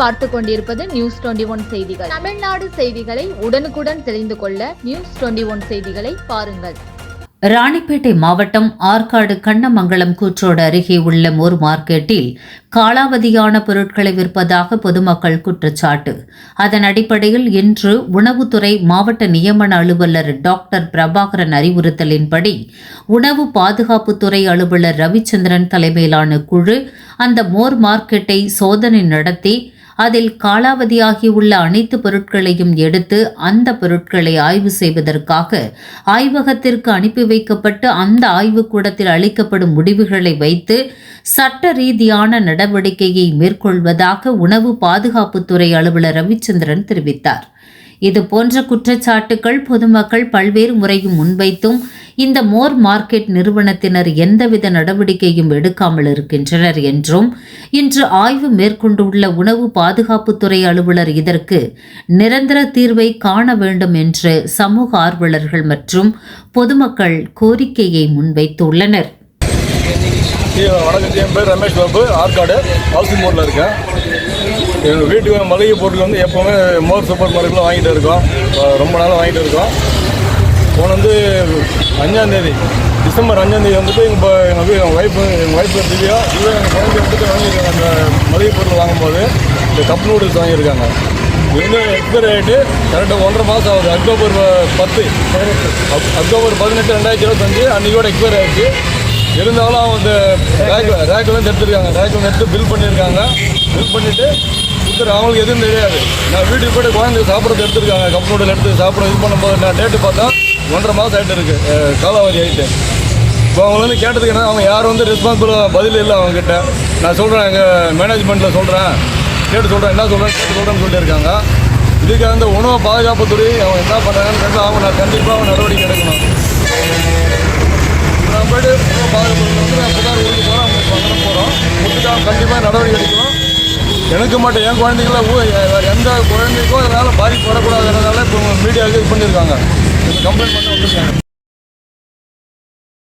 பார்த்து கொண்டிருப்பது news twenty one செய்திகள். தமிழ்நாடு செய்திகளை உடனுக்குடன் தெரிந்து கொள்ள நியூஸ் டுவெண்டி ஒன் செய்திகளை பாருங்கள். ராணிப்பேட்டை மாவட்டம் ஆற்காடு கண்ணமங்கலம் கூற்றோடு அருகே உள்ள மோர் மார்க்கெட்டில் காலாவதியான பொருட்களை விற்பதாக பொதுமக்கள் குற்றச்சாட்டு. அதன் அடிப்படையில் இன்று உணவுத்துறை மாவட்ட நியமன அலுவலர் டாக்டர் பிரபாகரன் அறிவுறுத்தலின்படி உணவு பாதுகாப்புத்துறை அலுவலர் ரவிச்சந்திரன் தலைமையிலான குழு அந்த மோர் மார்க்கெட்டை சோதனை நடத்தி அதில் காலாவதியாகியுள்ள அனைத்து பொருட்களையும் எடுத்து அந்த பொருட்களை ஆய்வு செய்வதற்காக ஆய்வகத்திற்கு அனுப்பி வைக்கப்பட்டு அந்த ஆய்வுக்கூடத்தில் அளிக்கப்படும் முடிவுகளை வைத்து சட்ட ரீதியான நடவடிக்கையை மேற்கொள்வதாக உணவு பாதுகாப்புத்துறை அலுவலர் ரவிச்சந்திரன் தெரிவித்தார். இது போன்ற குற்றச்சாட்டுகள் பொதுமக்கள் பல்வேறு முறையும் முன்வைத்தும் இந்த மோர் மார்க்கெட் நிறுவனத்தினர் எந்தவித நடவடிக்கையும் எடுக்காமல் இருக்கின்றனர் என்றும் இன்று ஆய்வு மேற்கொண்டுள்ள உணவு பாதுகாப்புத்துறை அலுவலர் இதற்கு நிரந்தர தீர்வை காண வேண்டும் என்று சமூக ஆர்வலர்கள் மற்றும் பொதுமக்கள் கோரிக்கையை முன்வைத்துள்ளனர். வணக்கம் என் பேர் ரமேஷ் பாபு. ஆற்காடு ஹவுசிங் போர்டில் இருக்கேன். எங்கள் வீட்டுக்கு மளிகை பொருள் வந்து எப்போவுமே மோர் சூப்பர் மார்க்கெட்டில் வாங்கிட்டு இருக்கோம். ரொம்ப நாளாக வாங்கிட்டு இருக்கோம். போன வந்து அஞ்சாந்தேதி டிசம்பர் அஞ்சாந்தேதி வந்துட்டு இப்போ எங்கள் வீ எங்கள் ஒய்ஃபு எங்கள் ஒய்ஃபு திவ்யா. திவ்யா எங்கள் குழந்தை வந்துட்டு வாங்கியிருக்காங்க. அந்த மளிகை பொருள் வாங்கும்போது இந்த கப் நூடுல்ஸ் வாங்கியிருக்காங்க. இது வந்து எக்ஸ்பைரி ஆகிட்டு கரெக்டாக ஒன்றரை மாதம் ஆகுது. அக்டோபர் பத்து. அக்- அக்டோபர் பதினெட்டு ரெண்டாயிரத்தி இருபத்தஞ்சு அன்றைக்கோட எக்ஸ்பைரி ஆகிடுச்சு இருந்தாலும் அவங்க அந்த ரேக்கில் ரேக்கில் வந்து எடுத்துருக்காங்க ரேக்கில் எடுத்து பில் பண்ணியிருக்காங்க. பில் பண்ணிவிட்டு கொடுத்துரு அவங்களுக்கு எதுவும் தெரியாது. நான் வீட்டுக்கு போய்ட்டு குழந்தைங்க சாப்பிட்றது எடுத்துருக்காங்க. கப் நூடல் எடுத்து சாப்பிட இது பண்ணும்போது நான் டேட்டு பார்த்தா ஒன்றரை மாதம் ஆகிட்டு இருக்கு. காலாவதி ஆகிட்டு இப்போ அவங்க வந்து கேட்டதுக்கு என்ன அவங்க யாரும் வந்து ரெஸ்பான்சிபிளாக பதில் இல்லை அவங்ககிட்ட. நான் சொல்கிறேன் எங்கள் மேனேஜ்மெண்ட்டில் சொல்கிறேன் கேட்டு சொல்கிறேன் என்ன சொல்கிறேன் கேட்டு சொல்கிறேன்னு சொல்லியிருக்காங்க. இதுக்காக இந்த உணவு பாதுகாப்புத்துறை அவங்க என்ன பண்ணுறாங்கன்னு கேட்டால் அவங்க நான் கண்டிப்பாக நடவடிக்கை எடுக்கணும். நான் போய்ட்டு உணவு பாதுகாப்பு வந்து நான் புகார் கொடுக்க போகிறோம் அவங்க போகிறோம் கொடுத்துட்டு அவங்க கண்டிப்பாக நடவடிக்கை எடுக்கணும் எனக்கு மட்டும் என் குழந்தைங்கள வேறு எந்த குழந்தைக்கும் இதனால் பாதிப்பு வரக்கூடாதுன்றதுனால இப்போ மீடியாவுக்கு இது பண்ணியிருக்காங்க. கம்ப்ளைண்ட் பண்ண வந்துருக்காங்க